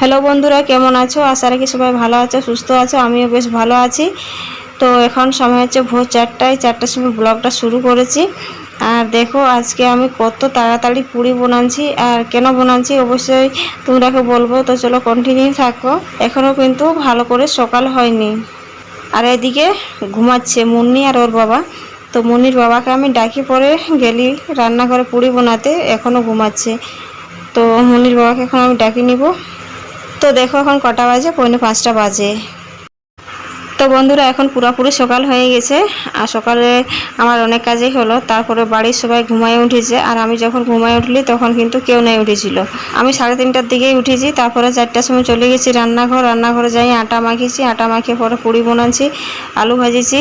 Hello বন্ধুরা, কেমন আছো? আশা রাখি সবাই ভালো আছো, সুস্থ আছো, আমিও বেশ ভালো আছি। তো এখন সময় হচ্ছে ভোর চারটায়, চারটার সময় ব্লগটা শুরু করেছি। আর দেখো, আজকে আমি কত তাড়াতাড়ি পুরি বানাচ্ছি আর কেন বানাচ্ছি অবশ্যই তোমরাকে বলব। তো চলো কন্টিনিউ থাকো। এখনও কিন্তু ভালো করে সকাল হয়নি। আর এদিকে ঘুমাচ্ছে মুন্নি আর ওর বাবা। তো মুন্নির বাবাকে আমি ডাকি পরে গেলি রান্নাঘরে পুরি বানাতে এখনও ঘুমাচ্ছে। তো মুন্নির বাবাকে এখন আমি ডাকি নিব। তো দেখো এখন কটা বাজে, পৌনে পাঁচটা বাজে। তো বন্ধুরা, এখন পুরোপুরি সকাল হয়ে গেছে। আর সকালে আমার অনেক কাজই হলো। তারপরে বাড়ির সবাই ঘুমায় উঠেছে। আর আমি যখন ঘুমায় উঠলি, তখন কিন্তু কেউ নেই উঠেছিল। আমি সাড়ে তিনটার দিকেই উঠেছি। তারপরে চারটার সময় চলে গেছি রান্নাঘর। রান্নাঘরে যাই আটা মাখিয়েছি। আটা মাখিয়ে পরে পুরি বানাচ্ছি, আলু ভাজিছি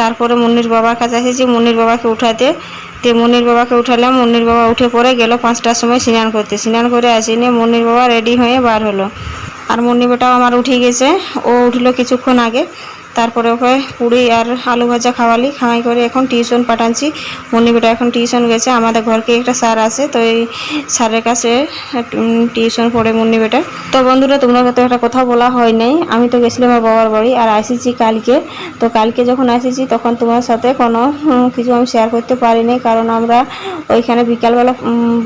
তারপরে মুন্নির বাবার কাছে এসেছি। মুন্নির বাবাকে উঠাতে দিয়ে মনির বাবাকে উঠালাম। মনির বাবা উঠে পড়ে গেল পাঁচটার সময় স্নান করতে। স্নান করে আসি নিয়ে মনির বাবা রেডি হয়ে বার হলো। আর মনির বেটাও আমার উঠে গেছে। ও উঠল কিছুক্ষণ আগে। তারপরে ওকে পুরি আর আলু ভাজা খাওয়ালি, খাওয়াই করে এখন টিউশন পাঠাচ্ছি মুন্নি বেটা এখন টিউশন গেছে, আমাদের ঘরকে একটা স্যার আছে, তো এই স্যারের কাছে টিউশন পড়ে মুন্নি বেটা। তো বন্ধুরা, তোমরা তো একটা কথা বলা হয় নাই, আমি তো গেছিলাম আমার বাবার বাড়ি আর আসিছি কালকে। তো কালকে যখন আসিছি তখন তোমার সাথে কোনো কিছু আমি শেয়ার করতে পারিনি কারণ আমরা ওইখানে বিকালবেলা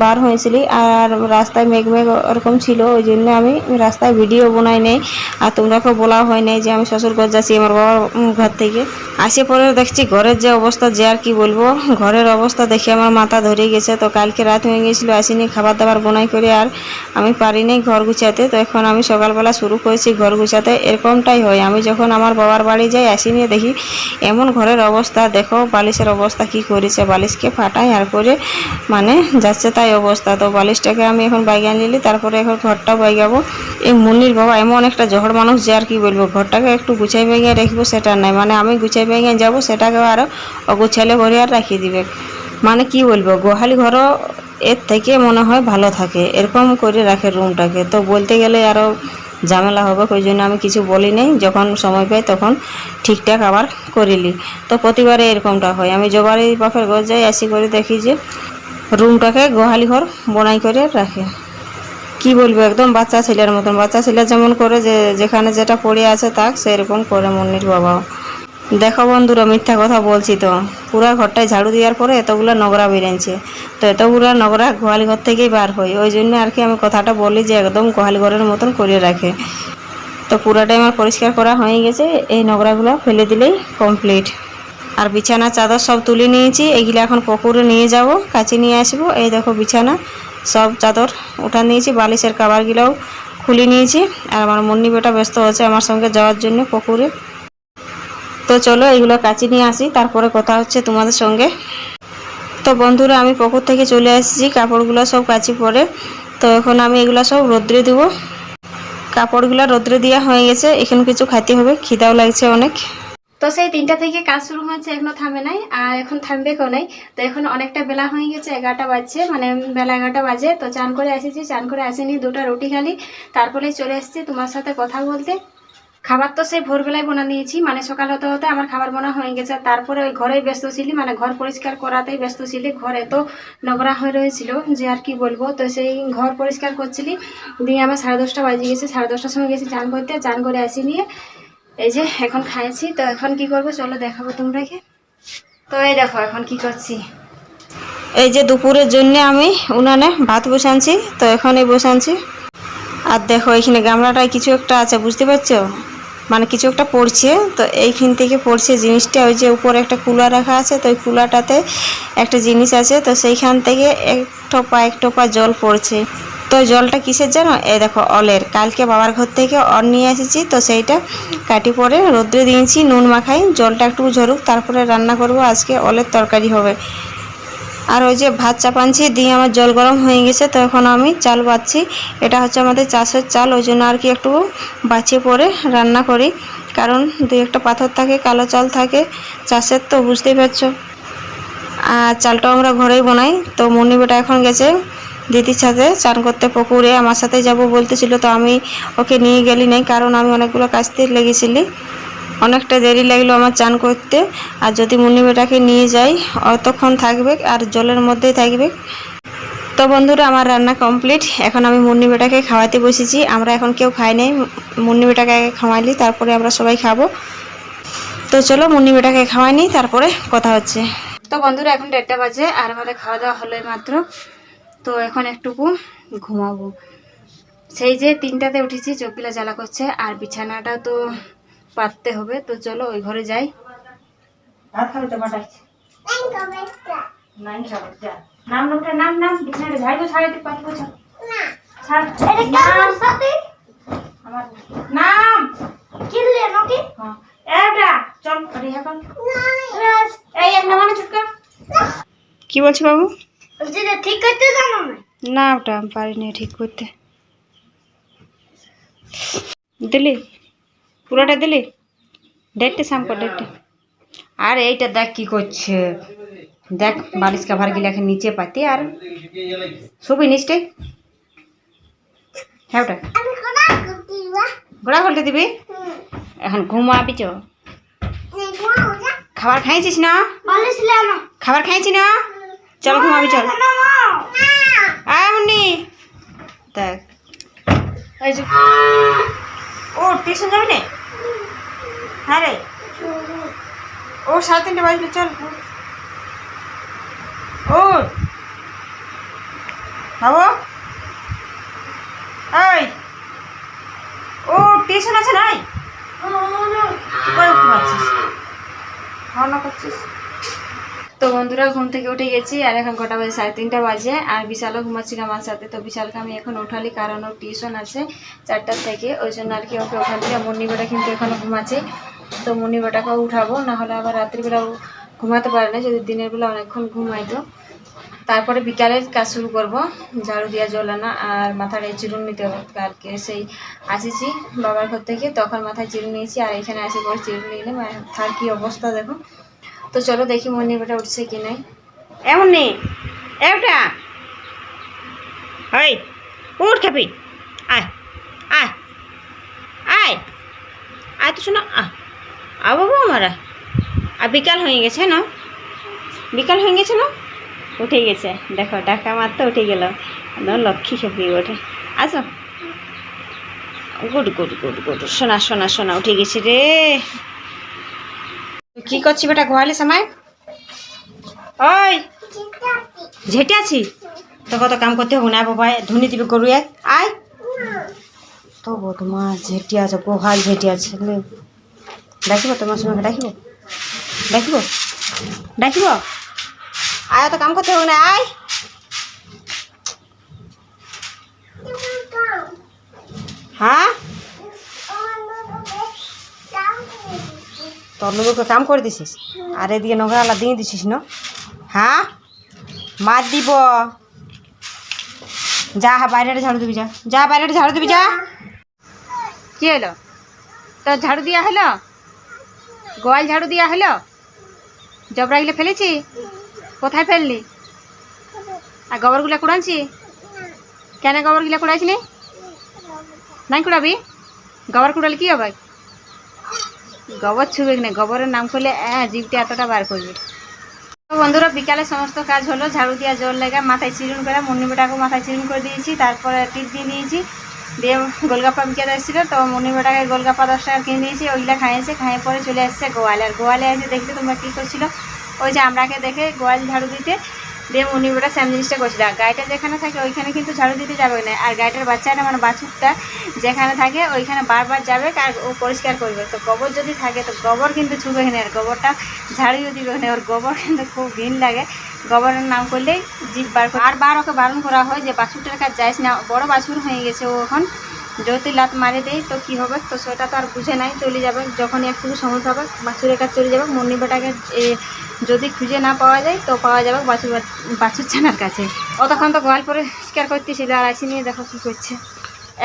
বার হয়েছিলি আর রাস্তায় মেঘ মেঘ ওরকম ছিল, ওই জন্য আমি রাস্তায় ভিডিও বানাই নেই। আর তোমরাকে বলা হয় নাই যে আমি শ্বশুর ঘর যাচ্ছি, আমার উম, ঘর থেকে। আসে পরে দেখছি ঘরের যে অবস্থা যে আর কি বলব ঘরের অবস্থা দেখে আমার মাথা ধরে গেছে। তো কালকে রাত হয়ে গেছিল আসিনি খাবার দাবার বোনাই করে আর আমি পারিনি ঘর গুছাতে। তো এখন আমি সকালবেলা শুরু করেছি ঘর গুছাতে। এরকমটাই হয়। আমি যখন আমার বাবার বাড়ি যাই আসিনি দেখি এমন ঘরের অবস্থা। দেখো বালিশের অবস্থা কি করেছে। বালিশকে ফাটাই আর করে মানে যাচ্ছে তাই অবস্থা। তো বালিশটাকে আমি এখন বাইগান নিলি তারপরে এখন ঘরটা বাইগাবো। এই মুন্নির বাবা এমন একটা জহর মানুষ যে আর কি বলব। ঘরটাকে একটু গুছাই বাইগায় রাখব সেটা নাই। মানে আমি গুছাই বাইগায় যাব সেটাকে আরও অগুছাইলে করে আর রাখিয়ে দিবে। মানে কি বলব, গোহালি ঘরও এর থেকে মনে হয় ভালো থাকে, এরকম করে রাখে রুমটাকে। তো বলতে গেলে আরও ঝামেলা হবে, ওই জন্য আমি কিছু বলি নাই। যখন সময় পাই তখন ঠিকঠাক আবার করিলি তো প্রতিবারে এরকমটা হয়। আমি জবারই বাপের ঘর যাই আসি করে দেখি যে রুমটাকে গোহালি ঘর বনাই করে রাখে। কি বলব, একদম বাচ্চা ছেলের মতন। বাচ্চা ছেলে যেমন করে যে, যেখানে যেটা পড়ে আছে তাক, সেরকম করে মুন্নির বাবাও দেখো বন্ধুরা, মিথ্যা কথা বলছি তো। পুরা ঘরটায় ঝাড়ু দেওয়ার পরে এতগুলো নোংরা বেরিয়েছে তো এতগুলো নোংরা গোহালি ঘর থেকেই বার হয়। ওই জন্য আর কি আমি কথাটা বলি যে, একদম গোহালি ঘরের মতন করে রাখে। তো পুরাটাই আমার পরিষ্কার করা হয়ে গেছে। এই নোংরাগুলো ফেলে দিলেই কমপ্লিট আর বিছানা চাদর সব তুলে নিয়েছি। এগুলো এখন পুকুরে নিয়ে যাব, কাছে নিয়ে আসব। এই দেখো বিছানা। সব চাদর উঠা নিয়েছি, বালিশের কাবারগুলোও খুলে নিয়েছি, আর আমার মুন্নি বেটা ব্যস্ত হয়েছে আমার সঙ্গে যাওয়ার জন্য পুকুরে। তো চলো এগুলো কাচি নিয়ে আসি, তারপরে কথা হচ্ছে তোমাদের সঙ্গে। তো বন্ধুরা, আমি পুকুর থেকে চলে এসেছি, কাপড়গুলো সব কাচি পরে। তো এখন আমি এগুলো সব রোদ্রে দেবো। কাপড়গুলো রোদ্রে দেওয়া হয়ে গেছে, এখন কিছু খাইতে হবে, খিদাও লাগছে অনেক। তো সেই তিনটা থেকে কাজ শুরু হয়েছে, এখনও থামে নাই, আর এখন থামবে কেউ নাই। তো এখন অনেকটা বেলা হয়ে গেছে, এগারোটা বাজছে মানে বেলা এগারোটা বাজে। তো চান করে এসেছি, চান করে আসেনি, দুটো রুটি খালি। তারপরে চলে এসেছি তোমার সাথে কথা বলতে। খাবার তো সেই ভোরবেলায় বোনা নিয়েছি মানে সকাল হতে হতে আমার খাবার বোনা হয়ে গেছে। তারপরে ওই ঘরেই ব্যস্ত ছিলি মানে ঘর পরিষ্কার করাতেই ব্যস্ত ছিলি। ঘর এত নোংরা হয়ে রয়েছিল, যে আর কি বলব। তো সেই ঘর পরিষ্কার করছিলি, দিয়ে আমার সাড়ে দশটা বাজে গেছে, সাড়ে দশটার সময় গেছি চান করতে। চান করে আসি নিয়ে এই যে, এখন খাইছি। তো এখন কি করব? চলো দেখাবো তোমরাকে তো এই দেখো, এখন কি করছি। এই যে দুপুরের জন্য আমি উনানে ভাত বসানছি। তো এখন এই বসানছি। আর দেখো, এখানে গামলাটায় কিছু একটা আছে, বুঝতে পারছ? মানে কিছু একটা পড়ছে। তো এইখান থেকে পড়ছে জিনিসটা। ওই যে উপরে একটা কুলা রাখা আছে, তো ওই কুলাটাতে একটা জিনিস আছে। তো সেইখান থেকে এক টোপা এক টোপা জল পড়ছে। তো জলটা কিসের জানো এই দেখো, অলের। কালকে বাবার ঘর থেকে অল নিয়ে এসেছি, তো সেইটা কাটি পরে রোদ্রে দিয়েছি, নুন মাখাই, জলটা একটু ঝরুক, তারপরে রান্না করব, আজকে অলের তরকারি হবে। আর ওই যে ভাত চাপানছি, দিয়ে আমার জল গরম হয়ে গেছে, তো এখন আমি চাল বাচ্ছি এটা হচ্ছে আমাদের চাষের চাল, ওই জন্য আর কি একটু বাঁচিয়ে পরে রান্না করি। কারণ দুই একটা পাথর থাকে, কালো চাল থাকে, চাষের তো বুঝতেই পারছ। আর চালটাও আমরা ঘরেই বানাই, তো মনি বেটা এখন গেছে দিদির সাথে চান করতে পুকুরে, আমার সাথে যাব বলতেছিল, তো আমি ওকে নিয়ে গেলি নাই, কারণ আমি অনেকগুলো কাচতে লেগেছিলি। অনেকটা দেরি লাগল আমার চান করতে, আর যদি মুন্নি বেটাকে নিয়ে যাই, অতক্ষণ থাকবে আর জলের মধ্যেই থাকবে। তো বন্ধুরা, আমার রান্না কমপ্লিট। এখন আমি মুন্নি বেটাকে খাওয়াতে বসেছি। আমরা এখন কেউ খাই নাই। মুন্নি বেটাকে আগে খাওয়াইলি, তারপরে আমরা সবাই খাব। তো চলো, মুন্নি বেটাকে খাওয়াইনি তারপরে কথা হচ্ছে। তো বন্ধুরা, এখন দেড়টা বাজে, আর আমাদের খাওয়া দাওয়া হলো মাত্র। তো এখন একটুকু ঘুমাবো। সেই যে তিনটাতে উঠেছি চোখগুলা জ্বালা করছে আর বিছানাটা তো পাততে হবে তো চলো ওই ঘরে যাই। নাম নামটা নাম নাম বিছানাটা ঝাড়বো ছাড়াইতে পারব ছাড় ছাড় নাম। আমার নাম। কিনলে নাকি হ্যাঁ। এটা চল রিহা কর। এই এক নামানো ছুটকা। কি বলছি বাবু? ঠিক করতে জানো না? না ওটা আমি পারিনি ঠিক করতে। দিলি? পুরোটা দিলি? ডেটটা সাম কর ডেটটা আর এইটা দেখ কি করছে। দেখ বালিশ কাভার এখন নিচে পাতি আর শুবি নিচটে। হ্যাঁ ওটা। ঘোড়া খুলতে দিবি। এখন ঘুমাবি চ। নেই ঘুমাও যা। খাবার খাইছিস না? না খাবার খাইছি না? চল ঘুমাবি চল। না মুন্নি দেখ। ও টিউশন যাবি না? হ্যাঁ রে। ও সাড়ে তিনটে বাজলে চল। ও বাবু। এই। ও টিউশন আছে নাই? পারছিস করছিস? তো বন্ধুরা, ঘুম থেকে উঠে গেছি আর এখন কটা বাজে? সাড়ে তিনটা বাজে আর বিশালও ঘুমাচ্ছিল আমার সাথে। তো বিশালকে আমি এখন উঠালি কারণ ওর টিউশন আছে চারটার থেকে। ওই জন্য আর কি ওকে ওখান থেকে মুন্নিবেটা কিন্তু এখনও ঘুমাচ্ছে। তো মুন্নিবেটাকেও উঠাবো, নাহলে আবার রাত্রিবেলা ও ঘুমাতে পারে না, যদি দিনের বেলা অনেকক্ষণ ঘুমাইতো তারপরে বিকালের কাজ শুরু করব, ঝাড়ু দিয়া জ্বলানো আর মাথায় চিরুন নিতে হবে। কালকে সেই আসিছি বাবার ঘর থেকে, তখন মাথায় চিরুন নিয়েছি আর এখানে আসি পরে চিরুন নিলে মাথার কি অবস্থা দেখো? তো চলো দেখি মনি বেটা উঠছে কি নাই। এমন নেই এটা ওই উঠ খাবি আয় আয় আয়। আয় তো শোনো আ আ বাবু আমারা। আর বিকাল হয়ে গেছে না? বিকাল হয়ে গেছে না? উঠে গেছে। দেখো ডাকা মারতে উঠে গেল। লক্ষ্মী খেপি ওঠে। আসো। Good good good good. শোনা শোনা শোনা, উঠে গেছে রে। কি করছি বেটা ঘোয়ালে সময় ওই, ঝেটে আছি? তো কত কাম করতে হবে না, বাবা ধুনি দিবি গরু আয়। তো তোমার ঝেটি আছে, গোহাল ঝেটি আছে। ডাকিব তোমার সঙ্গে, ডাকিব? ডাকিব? ডাকিব? আয় তো কাম করতে হবে না, আয়। হ্যাঁ? তোর লোককে কাম করে দিছিস? আর এদিকে নোংরালা দিয়ে দিছিস, না? হ্যাঁ? মার দিব। যা বাইরে ঝাড়ু দিবি, যা। যা বাইরে ঝাড়ু দিবি, যা। কি হলো? তোর ঝাড়ু দেওয়া হলো? গোয়াল ঝাড়ু দেওয়া হলো? জবরাগুলো ফেলেছি? কোথায় ফেললি? আর গোবরগুলো কুড়ানছি? কেন গোবরগুলো কুড়াইছিলি? নাই কুড়াবি? গোবর কুড়ালে কি হবে? গোবর ছুবে না? গোবরের নাম করলে জিভটা এতটা বার করবে বন্ধুরা, বিকালে সমস্ত কাজ হলো, ঝাড়ু দিয়া জল লেগে মাথায় চিরুন করে মুন্নিবেটাকে মাথায় চিরুন করে দিয়েছি, তারপরে টিপ দিয়ে দিয়েছি দিয়ে গোলগাপ্পা বিকেতে এসেছিল, তো মুন্নিবেটাকে গোলগাপ্পা দশ টাকা কিনে দিয়েছি ওইগুলো খাইয়েছে, খাইয়ে পরে চলে এসছে গোয়ালে। আর গোয়ালে এসে দেখতে তোমরা কী করছিল? ওই যে আমরাকে দেখে গোয়াল ঝাড়ু দিতে দিয়ে মুন্নিবেটা সেম জিনিসটা করছিল। আর গাড়িটা যেখানে থাকে ওইখানে কিন্তু ঝাড়ু দিতে যাবে না। আর গাড়িটার বাচ্চাটা মানে বাছুরটা যেখানে থাকে, ওইখানে বারবার যাবে আর ও পরিষ্কার করবে। তো গোবর যদি থাকে, তো গোবর কিন্তু ছুবে না। আর গোবরটা ঝাড়িও দিবে না। ওর গোবর কিন্তু খুব ঘিন লাগে। গোবরের নাম করলেই জিভ বার করে আর বার ওকে বারণ করা হয় যে, বাছুরটার কাছে যাইস না। বড় বাছুর হয়ে গেছে ও এখন। যদি লাত মারে দেয়, তো কি হবে? তো সেটা তো আর বুঝে নাই, চলে যাবে। যখন একটু সমস্যা হবে বাছুরের কাছে চলে যাবে। মুন্নি বেটাকে যদি খুঁজে না পাওয়া যায়, তো পাওয়া যাবে বাছুর বাছুর ছানার কাছে। ও তখন তো গোয়াল পরে পরিষ্কার করতেছিল আর আসি নিয়ে দেখো কী করছে।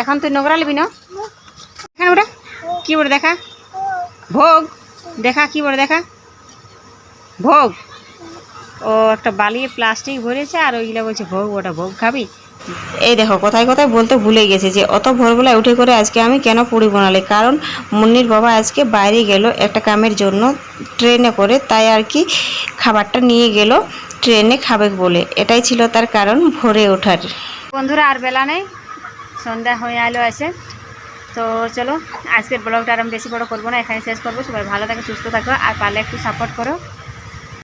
এখন তুই নোংরা নিবি না? এখানে ওটা কী বলে দেখা? ভোগ। দেখা, কি বলে দেখা? ভোগ। ও, একটা বালিয়ে প্লাস্টিক ভরেছে আর ওইগুলো বলছে, ভোগ, ওটা ভোগ খাবি? এই দেখো, কোথায় কোথায় বলতে ভুলে গেছে যে অত ভোরবেলায় উঠে করে আজকে আমি কেন পুরি বানালে? কারণ মুন্নির বাবা আজকে বাইরে গেল একটা কামের জন্য ট্রেনে করে, তাই আর কি খাবারটা নিয়ে গেল ট্রেনে খাবে বলে। এটাই ছিল তার কারণ ভোরে ওঠার। বন্ধুরা, আর বেলা নেই, সন্ধ্যা হয়ে আলো আছে। তো চলো, আজকের ব্লগটা আর আমি বেশি বড় করব না এখানে শেষ করব। সবাই ভালো থাকে, সুস্থ থাকো, আর পারলে একটু সাপোর্ট করো।